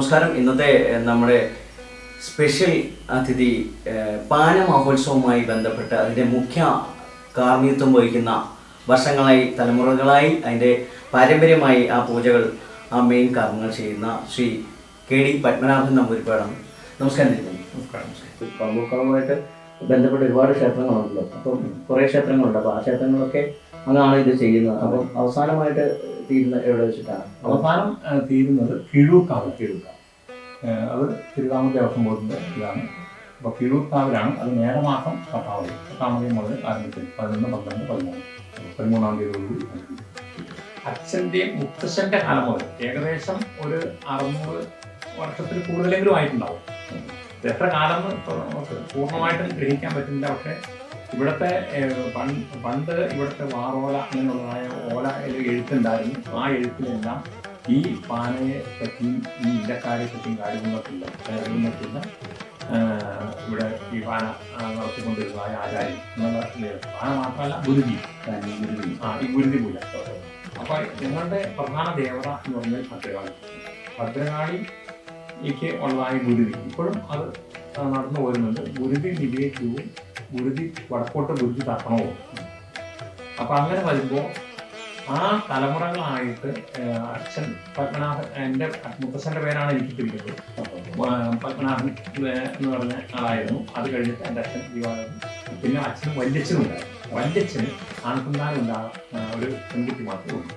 നമസ്കാരം. ഇന്നത്തെ നമ്മുടെ സ്പെഷ്യൽ അതിഥി പാന മഹോത്സവവുമായി ബന്ധപ്പെട്ട് അതിന്റെ മുഖ്യ കാർമ്മിത്വം വഹിക്കുന്ന വർഷങ്ങളായി തലമുറകളായി അതിന്റെ പാരമ്പര്യമായി ആ പൂജകൾ ആ മെയിൻ കർമ്മങ്ങൾ ചെയ്യുന്ന ശ്രീ കെ ഡി പത്മനാഭൻ നമ്പൂരിപ്പാടാണ് നമസ്കാരം തിരുമേനി. പാമ്പുക്കാവുമായിട്ട് ബന്ധപ്പെട്ട് ഒരുപാട് ക്ഷേത്രങ്ങളുണ്ടല്ലോ. അപ്പം കുറേ ക്ഷേത്രങ്ങളുണ്ട്. അപ്പോൾ ആ ക്ഷേത്രങ്ങളൊക്കെ അങ്ങാണ് ഇത് ചെയ്യുന്നത്. അപ്പം അവസാനമായിട്ട് തീരുന്ന എവിടെ വെച്ചിട്ടാണ്? അവസാനം തീരുന്നത് കിഴൂക്കാണ് കിഴൂർക്കാവ്. അത് തിരുവിതാംകൂർ ദേവസ്വം ബോർഡിന്റെ ഇതാണ്. അപ്പോൾ കിഴൂർക്കാവിലാണ് അത് മേടമാസം പത്താമതി പത്താമതി മുതൽ ആരംഭിച്ചത് പതിനൊന്ന് പന്ത്രണ്ട് പതിമൂന്ന്. പതിമൂന്നാം തീയതി ആരംഭിച്ചു. അച്ഛന്റെയും മുത്തശ്ശന്റെ കാലം മുതൽ ഏകദേശം ഒരു അറുന്നൂറ് വർഷത്തിൽ കൂടുതലെങ്കിലും ആയിട്ടുണ്ടാവും. എത്ര കാലം പൂർണമായിട്ടും ഗ്രഹിക്കാൻ പറ്റുന്നില്ല പക്ഷേ ഇവിടുത്തെ പണ്ട് ഇവിടുത്തെ വാറോല അങ്ങനെയുള്ളതായ ഓല എഴുത്തുണ്ടായിരുന്നു ആ എഴുത്തിലെല്ലാം ഈ പാനയെ പറ്റിയും ഈ ഇലക്കാരെ പറ്റിയും കാര്യങ്ങളൊക്കില്ല കാര്യങ്ങളൊക്കില്ല ഇവിടെ ഈ പാന നടത്തിക്കൊണ്ടിരുന്നതായ ആചാര്യം എന്നുള്ള. പാന മാത്രമല്ല ഗുരുതി ആ ഈ ഗുരുതി പൂജ. അപ്പൊ ഞങ്ങളുടെ പ്രധാന ദേവത എന്ന് പറഞ്ഞാൽ ഭദ്രകാളി. ഭദ്രകാളിക്ക് ഉള്ളതായ ഗുരുതി ഇപ്പോഴും അത് നടന്നു പോരുന്നുണ്ട്. ഗുരുതി നിവേദ്യവും ഗുരുതി വടക്കോട്ട് ഗുരുതി തർപ്പണവും. അപ്പൊ അങ്ങനെ വരുമ്പോൾ ആ തലമുറകളായിട്ട് അച്ഛൻ പത്മനാഭൻ എന്റെ മുത്തച്ഛന്റെ പേരാണ് എനിക്ക് തിരിക്കുന്നത് പത്മനാഭൻ എന്ന് പറഞ്ഞ ആളായിരുന്നു. അത് കഴിഞ്ഞിട്ട് എന്റെ അച്ഛൻ വിവാഹം. പിന്നെ അച്ഛനും വല്യച്ഛനും ഉണ്ടായിരുന്നു വല്യച്ഛന് ആൺകുണ്ടാനും ഉണ്ടാകാം ഒരു പെൺകുട്ടി മാത്രമേ ഉള്ളൂ.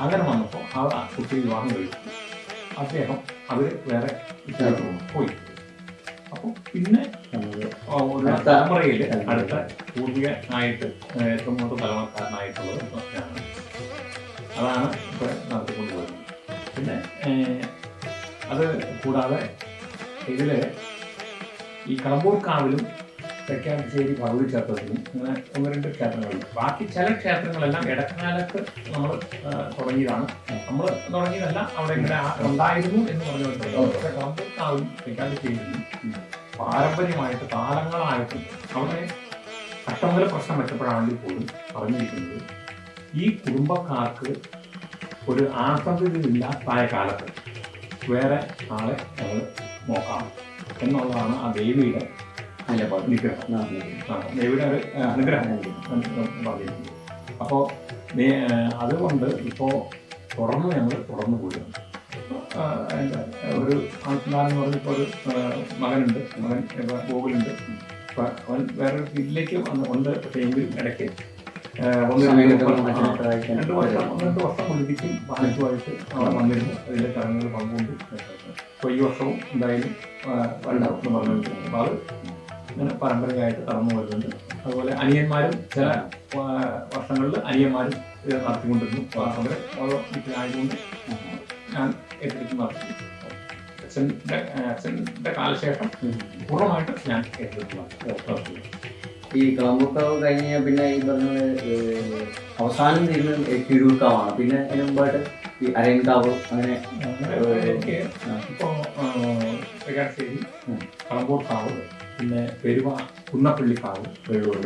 അങ്ങനെ വന്നപ്പോൾ ആ കുട്ടി വിവാഹം കഴിച്ചു. അദ്ദേഹം അവർ വേറെ പോയി. അപ്പോൾ പിന്നെ ഒരു അടുത്ത തലമുറയിൽ തലമുറ. അടുത്ത പൂർവിക ആയിട്ട് ഏറ്റവും മൂത്ത തലമുറക്കാരനായിട്ടുള്ളത് അതാണ് ഇപ്പോൾ നടത്തിക്കൊണ്ട് പോകുന്നത് പിന്നെ അത് കൂടാതെ ഇതിൽ ഈ കടമ്പൂർക്കാവിലും തെക്കാശ്ശേരി ഭഗവതി ക്ഷേത്രത്തിലും അങ്ങനെ ഒന്ന് രണ്ട് ക്ഷേത്രങ്ങളുണ്ട്. ബാക്കി ചില ക്ഷേത്രങ്ങളെല്ലാം ഇടക്കാലത്ത് നമ്മൾ തുടങ്ങിയതാണ്. നമ്മൾ തുടങ്ങിയതല്ല അവിടെ ഇങ്ങനെ ഉണ്ടായിരുന്നു എന്ന് പറഞ്ഞു പക്ഷേ കടമ്പൂർക്കാവിലും തെക്കാശ്ശേരിയിലും പാരമ്പര്യമായിട്ട് കാലങ്ങളായിട്ട് അവിടെ അട്ടമുതൽ പ്രശ്നം മെച്ചപ്പെടാണെങ്കിൽ പോലും പറഞ്ഞിരിക്കുന്നത്. ഈ കുടുംബക്കാർക്ക് ഒരു ആസക്തിയില്ലാത്തായ കാലത്ത് വേറെ ആളെ നമ്മൾ നോക്കാം. എന്നുള്ളതാണ് ആ ദേവിയുടെ നിഗ്രഹം ആ, അനുഗ്രഹം പറഞ്ഞിരിക്കുന്നത് അപ്പോൾ അതുകൊണ്ട് ഇപ്പോൾ തുടർന്ന് ഞങ്ങൾ തുറന്നു പോയിരുന്നു ഒരു ആത്മാരെന്ന് പറഞ്ഞപ്പോൾ ഒരു മകനുണ്ട്. മകൻ ഗോകുലുണ്ട്. അപ്പം അവൻ വേറൊരു ഫീൽഡിലേക്ക് വന്ന് ഉണ്ട് പക്ഷേ എങ്കിലും ഇടയ്ക്ക് ഒന്ന് രണ്ട് വർഷം- രണ്ട് വർഷം മുഴുതിക്കും ബാലറ്റുമായിട്ട് അവിടെ വന്നിരുന്നു. അതിന്റെ ചടങ്ങുകൾ പങ്കുകൊണ്ട് അപ്പോൾ ഈ വർഷവും എന്തായാലും ഉണ്ടാവും എന്ന് പറഞ്ഞിട്ടുണ്ട് അപ്പോൾ അത് ഇങ്ങനെ പരമ്പരയായിട്ട് കടന്നു വരുന്നുണ്ട് അതുപോലെ അനിയന്മാരും ചില വർഷങ്ങളിൽ അനിയന്മാരും ഇത് നടത്തിക്കൊണ്ടിരുന്നു. അവർ ഓരോ വീട്ടിലായതുകൊണ്ട് ഞാൻ ഏറ്റെടുത്ത് നടത്തി അച്ഛന്റെ അച്ഛന്റെ കാലശേഷം പൂർണമായിട്ട് ഞാൻ ഏറ്റെടുത്ത് നടത്തി ഈ കളമ്പുക്കാവ് കഴിഞ്ഞ കഴിഞ്ഞാൽ പിന്നെ ഈ പറഞ്ഞ അവസാനം തീരുന്ന കീഴൂർക്കാവാണ് പിന്നെ അതിന് മുമ്പായിട്ട് ഈ അരയൻകാവ് അങ്ങനെ ഇപ്പോൾ കളമ്പൂർക്കാവ്. പിന്നെ പെരുവ കുന്നപ്പള്ളിക്കാവ് വെള്ളൂർ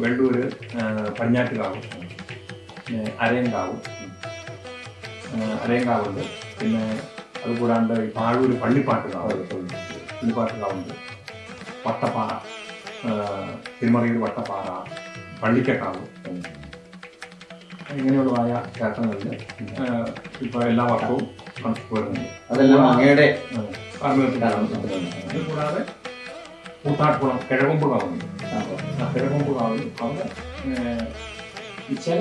വെള്ളൂർ പടിഞ്ഞാറ്റുകാവ് പിന്നെ അരയൻകാവ് അരയൻകാവുണ്ട് പിന്നെ അതുകൂടാണ്ട് ഈ പാഴൂർ പള്ളിപ്പാട്ടുകാവ് പള്ളിപ്പാട്ടുകാവുണ്ട്. വട്ടപ്പാറ തിരുമറിയൂർ വട്ടപ്പാറ പള്ളിക്കക്കാവ്. ഇങ്ങനെയുള്ളതായ ക്ഷേത്രങ്ങളിൽ ഇപ്പോൾ എല്ലാ വർഷവും വരുന്നുണ്ട് അതെല്ലാം അങ്ങയുടെ കൂടാതെ കൂത്താട്ടുകുളം കിഴകൊമ്പ് കാവുണ്ട് ആ കിഴകൊമ്പ് കാവിൽ അവിടെ ചില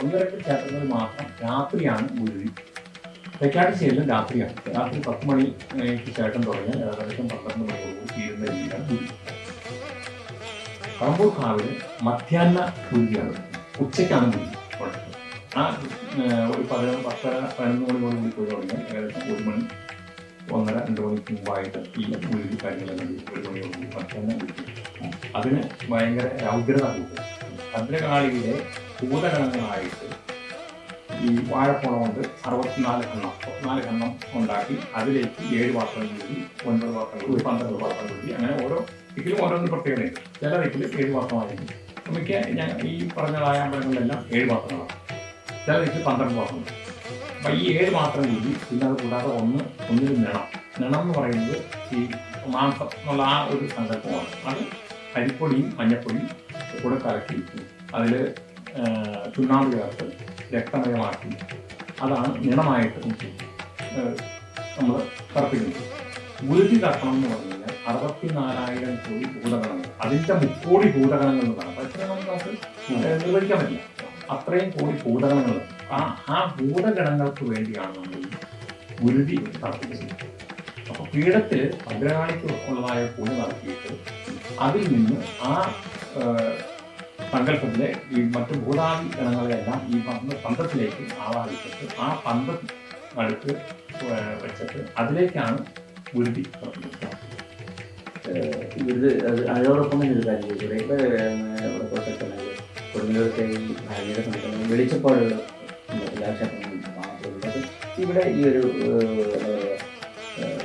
ഒന്ന് രണ്ട് ക്ഷേത്രങ്ങളിൽ മാത്രം രാത്രിയാണ് ഗുരുതി തെക്കാട്ടുശ്ശേരിയിലും രാത്രിയാണ്. രാത്രി പത്ത് മണിക്ക് ശേഷം തുടങ്ങിയാൽ ഏകദേശം പന്ത്രണ്ട് മണിയോട് തീരുന്ന രീതിയിലാണ് കടമ്പൂർ കാവിൽ മധ്യാഹ്ന ഉച്ചയ്ക്കാണ് ആ ഒരു പതിനൊന്ന് പത്തര പതിനൊന്ന് മണിയോട് കൂടി പോയി തുടങ്ങിയാൽ ഏകദേശം ഒരു മണി ഒന്നര രണ്ട് മണിക്ക് മുമ്പായിട്ട് ഈ ഉള്ളിൽ കാര്യങ്ങളെല്ലാം. ഒരു മണിയോട് കൂടി മധ്യാഹ്നം ഗുരുതി അതിന് ഭയങ്കര രൗദ്രത കൂട്ടും ഭദ്രകാളിയിലെ ഭൂതഗണങ്ങളായിട്ട് ഈ വാഴപ്പുറം കൊണ്ട് അറുപത്തിനാല് എണ്ണം നാല് എണ്ണം ഉണ്ടാക്കി അതിലേക്ക് ഏഴ് പാത്രം കൂടി ഒൻപത് പാത്രം കൂടി പന്ത്രണ്ട് പാത്രം കൂടി അങ്ങനെ ഓരോ ഇതിലും ഓരോന്ന് പ്രത്യേകതയുണ്ട്. ചില വീട്ടിൽ ഏഴ് പാത്രമായിരിക്കും മിക്ക ഞാൻ ഈ പറഞ്ഞതായ അമ്പലങ്ങളിലെല്ലാം ഏഴ് പാത്രങ്ങളാണ്. ചില വീട്ടിൽ പന്ത്രണ്ട് പാത്രം അപ്പൊ ഈ ഏഴ് മാത്രം രീതി പിന്നെ അത് കൂടാതെ ഒന്ന് ഒന്നിൽ നിണം. നിണം എന്ന് പറയുന്നത് ഈ മാംസം എന്നുള്ള ആ ഒരു സങ്കല്പമാണ്. അത് അരിപ്പൊടിയും മഞ്ഞപ്പൊടിയും കൂടെ കലക്കി അതിൽ ചുണ്ണാമ്പ് ചേർത്ത് രക്തമയമാക്കി. അതാണ് നിണമായിട്ട് നമ്മൾ കറപ്പിക്കുന്നത്. ഗുരുതി തട്ടണം എന്ന് പറഞ്ഞു കഴിഞ്ഞാൽ അറുപത്തിനാലായിരം കോടി ഭൂതഗണങ്ങൾ അതിന്റെ മുക്കോടി ഭൂതഗണങ്ങൾ പറയുന്നത് എത്ര നമുക്ക് നിർവഹിക്കാൻ പറ്റില്ല. അത്രയും കോടി ഭൂതഗണങ്ങൾ ആ ആ ഭൂതഘടങ്ങൾക്ക് വേണ്ടിയാണ് നമ്മൾ ഈ ഗുരുതി തർപ്പിക്കുന്നത് അപ്പൊ പീഠത്തിൽ ഭദ്രകാളിക്ക് ഉള്ളതായ പൂജ നടത്തിയിട്ട് അതിൽ നിന്ന് ആ സങ്കല്പത്തിലെ ഈ മറ്റു ഭൂതാദി ഗണങ്ങളെല്ലാം ഈ പന്ത പന്തത്തിലേക്ക് ആവാഹിച്ചിട്ട് ആ പന്ത അടുത്ത് വെച്ചിട്ട് അതിലേക്കാണ് തർപ്പിക്കുന്നത് ഇത് അത് അതോടൊപ്പം തന്നെ ഒരു കാര്യം ഇവിടെ ഇവിടെ ഭാര്യയുടെ സംസ്ഥാനം ഈ ക്ഷേത്രങ്ങളിലും മാത്രമല്ല ഇവിടെ ഈ ഒരു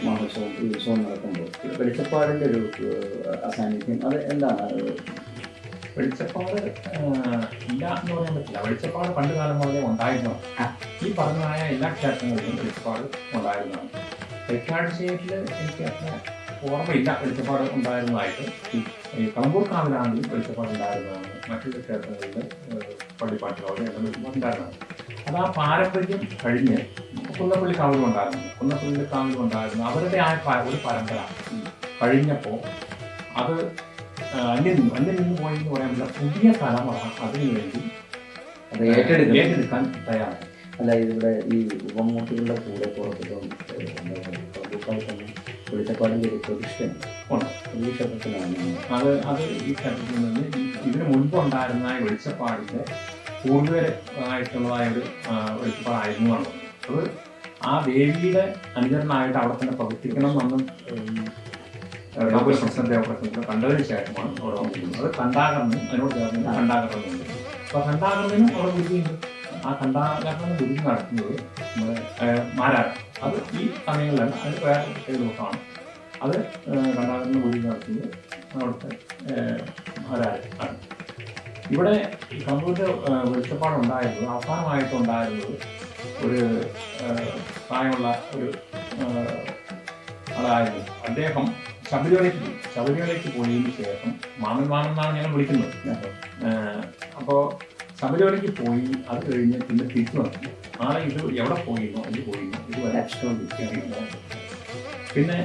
മഹോത്സവം ഈ ഉത്സവം നടക്കുമ്പോൾ വെളിച്ചപ്പാടിന്റെ ഒരു അസാന്നിധ്യം അത് എന്താണ്? വെളിച്ചപ്പാട് ഇല്ല എന്ന് പറയാൻ പറ്റില്ല. വെളിച്ചപ്പാട് പണ്ട് കാലം മുതലേ ഉണ്ടായിരുന്നതാണ് ഈ പറഞ്ഞതായ എല്ലാ ക്ഷേത്രങ്ങളിലും വെളിച്ചപ്പാട് ഉണ്ടായിരുന്നതാണ് തെക്കാഴ്ചയിൽ എനിക്ക് അത്ര ഓർമ്മയില്ല വെളിച്ചപ്പാട് ഉണ്ടായിരുന്നതായിട്ട്. ഈ കമ്പൂർ കാവിലാണെങ്കിലും വെളിച്ചപ്പാട് ഉണ്ടായിരുന്നതാണ്. മറ്റു ക്ഷേത്രങ്ങളിൽ വെളിച്ചപ്പാട് ഉണ്ടായിരുന്നതാണ് അത് ആ പാരമ്പര്യം കഴിഞ്ഞ് കുന്നപ്പള്ളി കാവിലും ഉണ്ടായിരുന്നു. കുന്നപ്പള്ളി കാവിലും ഉണ്ടായിരുന്നു. അവരുടെ ആ ഒരു പരമ്പര. കഴിഞ്ഞപ്പോൾ അത് അന്യം നിന്നു. അന്യം നിന്ന് പോയി എന്ന് പറയാൻ പറ്റില്ല. പുതിയ തലമുറ അതിനു വേണ്ടി അത് ഏറ്റെടുക്കും ഏറ്റെടുക്കാൻ തയ്യാറാണ് അല്ല ഇവിടെ ഈ ഉപമൂർത്തികളുടെ കൂടെ പുറത്തിട്ടും പ്രഭുക്കായി തന്നെ വെളിച്ചപ്പാടിന്റെ ഒരു പ്രതിഷ്ഠയുണ്ട് ഉണ്ട്. ഈ ക്ഷേത്രത്തിലാണ് അത് അത് ഈ ക്ഷേത്രത്തിൽ നിന്ന് ഇതിന് മുൻപ് ഉണ്ടായിരുന്ന ഈ ആയിട്ടുള്ളതായ ഒരു ആ, വെളിച്ചപ്പാടായിരുന്നു എന്നാണ് തോന്നുന്നത്. അത് ആ ദേവിയുടെ അനുചരണമായിട്ട് അവിടെ തന്നെ പ്രവർത്തിക്കണം എന്നും ദേവപ്രശ്നത്തിൽ കണ്ടതിന് ശേഷമാണ് അവിടെ വന്നിരിക്കുന്നത്. അത് കണ്ടാകർന്നും അതിനോട് ചേർന്ന് കണ്ടാകർന്നുണ്ട് അപ്പൊ കണ്ടാകർന്നിനും അവിടെ ഗുരുവിണ്ട് ആ കണ്ടാകർന്ന ഗുരു നടത്തുന്നത് നമ്മുടെ ഏഹ്, മാരാരം അത് ഈ സമയങ്ങളിലാണ് അത് വേറെ ദിവസമാണ്. അത് കണ്ടാകരണ കണ്ടാകർന്ന ഗുരു നടത്തുന്നത് അവിടുത്തെ ആണ്. ഇവിടെ കണ്ണൂരിന്റെ വെളിച്ചപ്പാടുണ്ടായിരുന്നത് അവസാനമായിട്ട് ഉണ്ടായിരുന്നത് ഒരു പ്രായമുള്ള ഒരു ആളായിരുന്നു. അദ്ദേഹം ശബരിമലയ്ക്ക് പോയി. ശബരിമലയ്ക്ക് പോയതിന് ശേഷം മാമൻ മാമൻ എന്നാണ് ഞങ്ങൾ വിളിക്കുന്നത്. അപ്പോൾ അപ്പോ ശബരിമലയ്ക്ക് പോയി അത് കഴിഞ്ഞ് പിന്നെ തിരിച്ചു വന്നു. ആളെ ഇത് എവിടെ പോയിരുന്നോ? ഇത് പോയിരുന്നോ? ഇതുവരെ അക്ഷരം പിന്നെ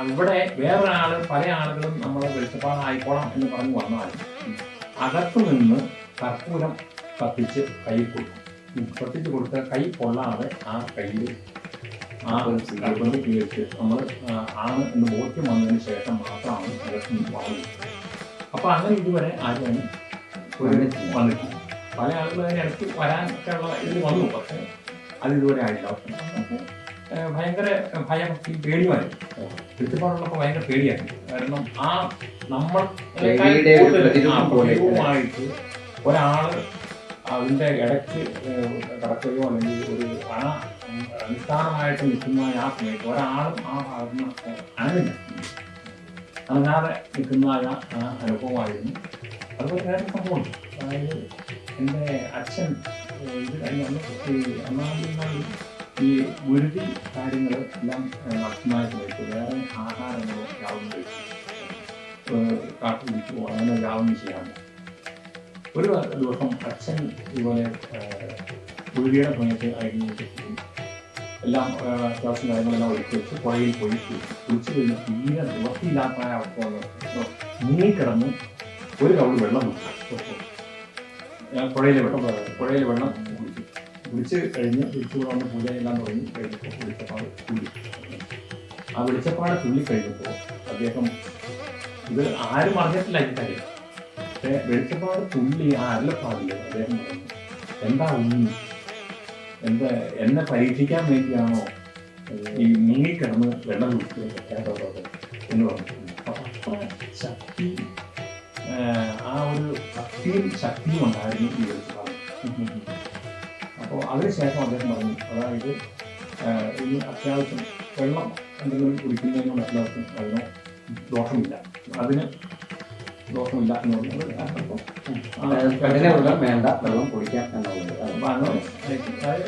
ഇവിടെ അവിടെ വേറെ ആൾ പല ആളുകളും നമ്മളെ വെളിച്ചപ്പാടായിക്കോളാം എന്ന് പറഞ്ഞു വന്നാലും അകത്തു നിന്ന് കർപ്പൂരം കത്തിച്ച് കൈ കൊടുക്കും. കത്തിച്ച് കൊടുത്ത കൈ കൊള്ളാതെ ആ കയ്യിൽ ആ കർപ്പൂരം കീഴ്ച്ച് നമ്മൾ ആണ് എന്ന് ബോധ്യം വന്നതിന് ശേഷം മാത്രമാണ് അകത്തു നിന്ന് വാങ്ങുന്നത് അപ്പൊ അങ്ങനെ ഇതുവരെ ആരും വന്നിട്ടില്ല. പല ആളുകളും അതിന് ഇടയ്ക്ക് ഇത് വന്നു പക്ഷേ അത് ഇതുവരെ ആയില്ല ഭയങ്കര ഭയഭക്തി പേടിയുമായിരുന്നു ചുറ്റുപാടുള്ളപ്പോൾ ഭയങ്കര പേടിയായിരുന്നു കാരണം ആ നമ്മൾ ആയിട്ട് ഒരാൾ അതിന്റെ ഇടയ്ക്ക് കിടക്കുകയോ അല്ലെങ്കിൽ ഒരു ആ അടിസ്ഥാനമായിട്ട് നിൽക്കുന്ന ആ സമയത്ത് ഒരാളും ആ ഭാഗത്ത് അനങ്ങില്ല അനങ്ങാതെ നിൽക്കുന്നതായ ആ അനുഭവമായിരുന്നു. അതുപോലെ വേറെ സംഭവമുണ്ട്. അതായത് എന്റെ അച്ഛൻ ഇത് കഴിഞ്ഞ അന്ന് ഈ ഗുരുതി കാര്യങ്ങൾ എല്ലാം നടത്തുന്ന സമയത്ത് വേറെ ആഹാരങ്ങളോ യാതൊന്നും കഴിച്ചു കാട്ടു പിടിക്കുമോ അങ്ങനെ യാതൊന്നും ചെയ്യാറില്ല ഒരു ദിവസം അച്ഛൻ ഇതുപോലെ ഗുരുതിയുടെ സമയത്ത് അയഞ്ഞിട്ട് എല്ലാം അത്യാവശ്യം കാര്യങ്ങളെല്ലാം ഒരുക്കി വെച്ച് പുഴയിൽ പോയി കുളിച്ചു. കഴിഞ്ഞ് തീരെ നിവർത്തിയില്ലാത്ത അവസ്ഥ മുങ്ങിക്കിടന്ന് ഒരു കവിൾ വെള്ളം കുടിച്ചു. പുഴയിലെ വെള്ളം പുഴയിലെ വെള്ളം കുടിച്ചു. കുടിച്ച് കഴിഞ്ഞ് തിരിച്ചു വന്ന് പൂജയെല്ലാം തുടങ്ങി കഴിഞ്ഞപ്പോൾ വെളിച്ചപ്പാട് തുള്ളി. ആ വെളിച്ചപ്പാട് തുള്ളി കഴിഞ്ഞപ്പോൾ അദ്ദേഹം ഇത് ആരും അറിഞ്ഞിട്ടില്ല ഈ കാര്യം. പക്ഷേ വെളിച്ചപ്പാട് തുള്ളി ആ അരലപ്പാടില്ല അദ്ദേഹം എന്താ ഉണ്ണി? എന്താ എന്നെ പരീക്ഷിക്കാൻ വേണ്ടിയാണോ ഈ മുങ്ങിക്കിടന്ന് വെള്ളം കുടിക്കുന്നത് എന്ന് പറഞ്ഞു. അപ്പൊ ശക്തി ആ ഒരു ശക്തിയും ശക്തിയും ഉണ്ടായിരുന്നു ഈ വെളിച്ചപ്പാട് അപ്പോൾ അതിനുശേഷം അദ്ദേഹം പറഞ്ഞു അതായത് ഇനി അത്യാവശ്യം വെള്ളം എന്തെങ്കിലും കുടിക്കുന്നതിനോട് അത്യാവശ്യം അതിന് ദോഷമില്ല. അതിന് ദോഷമില്ല എന്ന് വെള്ളം വേണ്ട വെള്ളം കുടിക്കാം എന്നുള്ളത്. അപ്പോൾ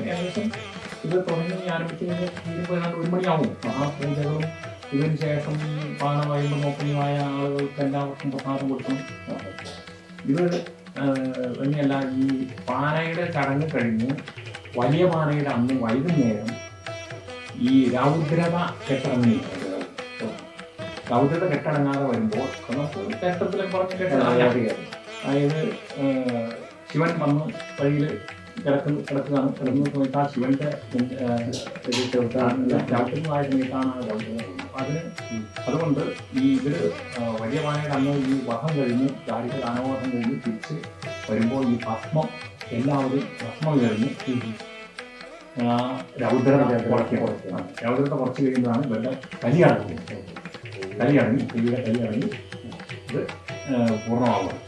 ഏകദേശം ഇത് തുടങ്ങി ആരംഭിച്ച് കഴിഞ്ഞാൽ ഒരു മണിയാവും. ആ പൂജകളും ഇതിന് ശേഷം പാനവയമ്പ് നോക്കുന്നതായ ആളുകൾക്ക് എല്ലാവർക്കും പ്രസാദം കൊടുക്കണം ഇത് ഏഹ്, തന്നെയല്ല ഈ പാനയുടെ ചടങ്ങ് കഴിഞ്ഞ് വലിയ പാനയുടെ അന്ന് വൈകുന്നേരം ഈ രൗദ്രത കെട്ടിറങ്ങി രൗദ്രത കെട്ടിറങ്ങാതെ വരുമ്പോൾ ക്ഷേത്രത്തിലെ കുറച്ച് കെട്ടിറങ്ങാതെയായിരുന്നു അതായത് ശിവൻ വന്ന് വഴിയിൽ കിടക്കുന്ന കിടക്കുകയാണ്. കിടന്നു സമയത്ത് ആ ശിവന്റെ ചവിട്ടുന്നതായ സമയത്താണ് ആ രൗദ്രം അപ്പൊ അതിന് അതുകൊണ്ട് ഈ ഏഹ്, വലിയ വായയുടെ അന്ന് ഈ വധം കഴിഞ്ഞ് ചാരിക ദാനവധം കഴിഞ്ഞ് തിരിച്ച് വരുമ്പോൾ ഈ ഭസ്മം എല്ലാവരും ഭസ്മം കഴിഞ്ഞ് രൗദ്രത ആ, രൗദ്രത കുറച്ച് കഴിയുമ്പോഴാണ് ഇവരുടെ കലിയാടുന്നത് കലിയാണെങ്കിൽ ദേവിയുടെ കലിയാണെങ്കിൽ ഇത് പൂർണമാവുന്നത്.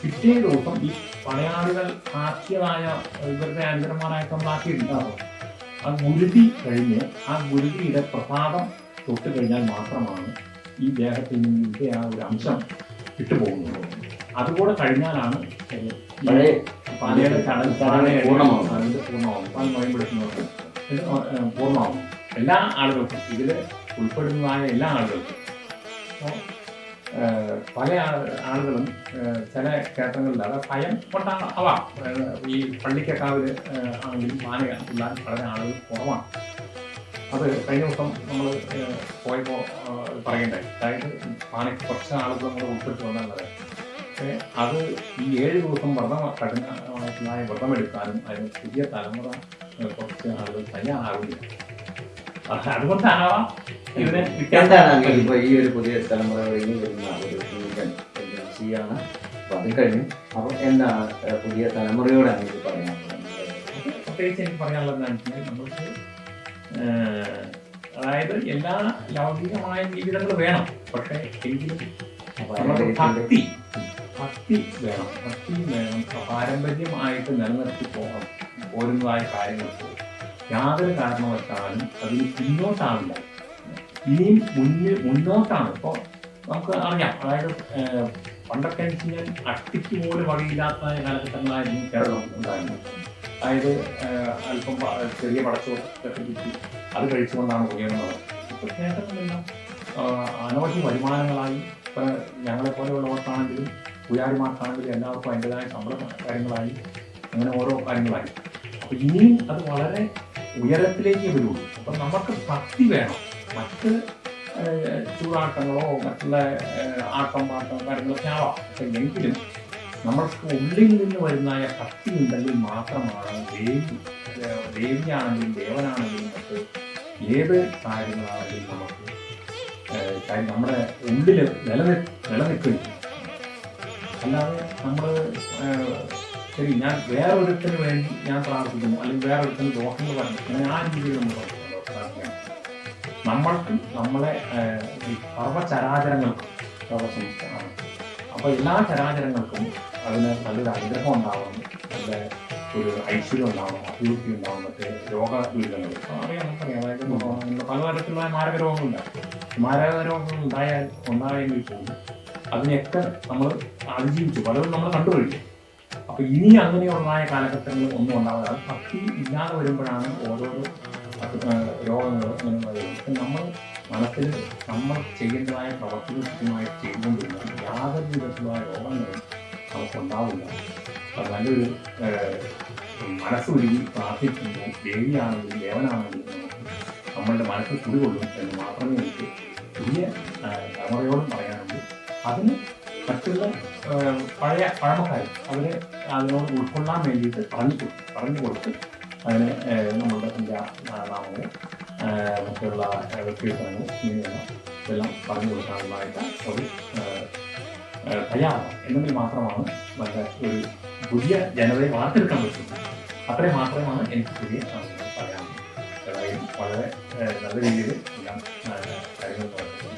പിറ്റേ ദിവസം ഈ പടയാളികൾ ആക്കിയതായ ഇവരുടെ അന്തരന്മാരായിട്ട് ആക്കിയിട്ടുണ്ട്. ആ ഗുരുതി കഴിഞ്ഞ് ആ ഗുരുതിയുടെ പ്രസാദം തൊട്ട് കഴിഞ്ഞാൽ മാത്രമാണ് ഈ ദേഹത്തിൽ നിന്നിന്റെ ആ ഒരു അംശം വിട്ടുപോകുന്നത് അതുകൂടെ കഴിഞ്ഞാലാണ് പാനയുടെ ചടങ്ങ് പൂർണമാവും. പൂർണമാവും പാൽ ഏഹ് പൂർണമാവും എല്ലാ ആളുകൾക്കും ഇതിൽ ഉൾപ്പെടുന്നതായ എല്ലാ ആളുകൾക്കും. പല ആളുകളും ചില ക്ഷേത്രങ്ങളിൽ അത് ഭയം കൊണ്ടാണ് അവ ഈ പള്ളിക്കക്കാവിൽ ആണെങ്കിലും പാന ഉള്ള വളരെ ആളുകൾ കുറവാണ്. അത് കഴിഞ്ഞ ദിവസം നമ്മൾ പോയപ്പോൾ പറയണ്ടായി അതായത് മാണിക്ക് കുറച്ച് ആളുകൾ നമ്മൾ ഉൾപ്പെട്ടു പക്ഷേ അത് ഈ ഏഴ് ദിവസം വ്രതം കഠിനമായ വ്രതം എടുക്കാനും അതിന് പുതിയ തലമുറ കുറച്ച് ആളുകൾ തയ്യാറാവില്ല. അത് അതുകൊണ്ടാവാം ഇതിനെ എന്താണ് അങ്ങ് ഈ ഒരു പുതിയ തലമുറ കഴിഞ്ഞ് വരുന്ന ഒരു ആണ് അപ്പം അത് കഴിഞ്ഞു അപ്പൊ എന്താണ് പുതിയ തലമുറയോടാണ് എനിക്ക് പറയാനുള്ളത്? പ്രത്യേകിച്ച് എനിക്ക് പറയാനുള്ളത് എന്താണെന്ന് ഏഹ്, അതായത് എല്ലാ ലൗകികമായ ജീവിതങ്ങൾ വേണം. പക്ഷേ എങ്കിലും നമുക്ക് ഭക്തി ഭക്തി വേണം. ഭക്തി വേണം. പാരമ്പര്യമായിട്ട് നിലനിർത്തി പോകണം. പോരുന്നതായ കാര്യങ്ങൾക്ക് യാതൊരു കാരണവശാലും അതിന് പിന്നോട്ടാവില്ല. ഇനിയും മുന്നിൽ മുന്നോട്ടാണ്. ഇപ്പോൾ നമുക്ക് അറിയാം. അതായത് പണ്ടൊക്കെ വെച്ച് കഴിഞ്ഞാൽ അട്ടിക്ക് പോലും വഴിയില്ലാത്ത കാലഘട്ടങ്ങളായിരുന്നു കേരളം ഉണ്ടായിരുന്നത്. അതായത് അല്പം ചെറിയ പടച്ചോട്ടൊക്കെ കിട്ടി അത് കഴിച്ചുകൊണ്ടാണ് ഉയർന്നത് ഇപ്പോൾ ആഹ്, അനവധി വരുമാനങ്ങളായി ഇപ്പം ഞങ്ങളെ പോലെയുള്ളവർക്കാണെങ്കിലും പൂജാരിമാർക്കാണെങ്കിലും എല്ലാവർക്കും അതിന്റെതായ ശമ്പള കാര്യങ്ങളായി അങ്ങനെ ഓരോ കാര്യങ്ങളായി. അപ്പോൾ ഇനിയും അത് വളരെ ഉയരത്തിലേക്ക് വരുള്ളൂ. അപ്പം നമുക്ക് ഭക്തി വേണം. മറ്റ് ചൂടാട്ടങ്ങളോ മറ്റുള്ള ആട്ടം പാട്ടം കാര്യങ്ങളൊക്കെ ആവാം. പക്ഷെ എങ്കിലും നമ്മൾക്ക് ഉള്ളിൽ നിന്ന് വരുന്ന ഭക്തി ഉണ്ടെങ്കിൽ മാത്രമാണ് ദേവി ദേവിയാണെങ്കിലും ദേവനാണെങ്കിലും മറ്റ് ഏത് കാര്യങ്ങളാണെങ്കിലും നമുക്ക് കാര്യം നമ്മുടെ ഉള്ളിൽ നിലനി നിലനിൽക്കുകയും അല്ലാതെ നമ്മൾ ശരി ഞാൻ വേറൊരുത്തിന് വേണ്ടി ഞാൻ പ്രാർത്ഥിക്കുന്നു അല്ലെങ്കിൽ വേറൊരുത്തിന് ദോഷങ്ങൾ പറഞ്ഞു ആ രീതിയിൽ നമ്മൾ നമ്മൾക്കും നമ്മളെ ഈ സർവചരാചരങ്ങൾക്കും സർവസംസ്ഥാനം അപ്പോൾ എല്ലാ ചരാചരങ്ങൾക്കും അതിന് നല്ലൊരു അനുഗ്രഹം ഉണ്ടാവണം. നല്ല ഒരു ഐശ്വര്യം ഉണ്ടാവണം അഭിവൃദ്ധി ഉണ്ടാവണം മറ്റേ രോഗ ദുരിതങ്ങൾ അറിയാം നമുക്കറിയാം. അതായത് പലതരത്തിലുള്ള മാരക രോഗങ്ങളുണ്ട്. മാരക രോഗങ്ങൾ ഉണ്ടായാൽ ഉണ്ടായെങ്കിൽ പോലും അതിനെയൊക്കെ നമ്മൾ അതിജീവിച്ചു. പലതും നമ്മൾ കണ്ടുപിടിക്കും അപ്പൊ ഇനി അങ്ങനെയുള്ളതായ കാലഘട്ടങ്ങളിൽ ഒന്നും ഉണ്ടാവില്ല. അത് ഭക്തി ഇല്ലാതെ വരുമ്പോഴാണ് ഓരോരോ രോഗങ്ങൾ നമ്മൾ മനസ്സിൽ നമ്മൾ ചെയ്യേണ്ടതായ പ്രവർത്തികൾ കൃത്യമായി ചെയ്തുകൊണ്ടിരുന്നാൽ യാതൊരു വിധത്തിലുള്ള രോഗങ്ങളും നമുക്കുണ്ടാവില്ല അത് നല്ലൊരു ഏഹ്, മനസ്സുരുകി പ്രാർത്ഥിക്കുമ്പോൾ ദേവിയാണെങ്കിലും ദേവനാണെങ്കിലും നമുക്ക് നമ്മളുടെ മനസ്സിൽ കുടികൊള്ളും എന്ന് മാത്രമേ എനിക്ക് പുതിയ തലമുറയോടും പറയാനുള്ളൂ. അതിന് പഴയ പഴമക്കാർ അവരെ അതിനോട് ഉൾക്കൊള്ളാൻ വേണ്ടിയിട്ട് പറഞ്ഞു കൊടുക്കും പറഞ്ഞു കൊടുത്ത് അതിന് നമ്മളുടെ നാമങ്ങൾ മറ്റുള്ള ഏഹ്, കീർത്തനങ്ങളും ഇങ്ങനെയുള്ള ഇതെല്ലാം പറഞ്ഞു കൊടുക്കാനുള്ളതായിട്ട് ഒരു തയ്യാറാണ് എന്നെങ്കിൽ മാത്രമാണ് നല്ല ഒരു പുതിയ ജനതയെ വാർത്തെടുക്കാൻ പറ്റുന്നത്. അത്രയും മാത്രമാണ് എനിക്ക് പുതിയ ഏതായാലും വളരെ നല്ല രീതിയിൽ എല്ലാം കാര്യങ്ങൾ നടക്കുന്നു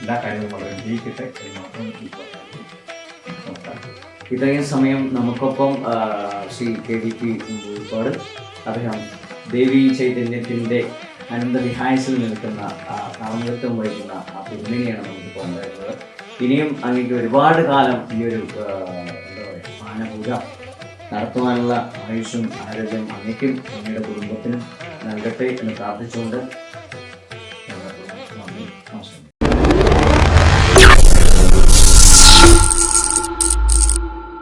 എല്ലാ കാര്യങ്ങളും വളരെ വിജയിക്കട്ടെ എന്ന് മാത്രം ഇത്രയും സമയം നമുക്കൊപ്പം ശ്രീ കെ ഡി പി ഒരുപാട് അദ്ദേഹം ദേവി ചൈതന്യത്തിന്റെ അനന്ത വിഹായസിൽ നിൽക്കുന്ന ആ കാർമ്മികത്വം വഹിക്കുന്ന ആ പിന്നണിയാണ് നമുക്കിപ്പോൾ ഉണ്ടായിരുന്നത് ഇനിയും അങ്ങേക്ക് ഒരുപാട് കാലം ഈ ഒരു എന്താ നടത്തുവാനുള്ള ആയുഷും ആരോഗ്യം അങ്ങേക്കും അങ്ങയുടെ കുടുംബത്തിനും നൽകട്ടെ എന്ന് പ്രാർത്ഥിച്ചുകൊണ്ട്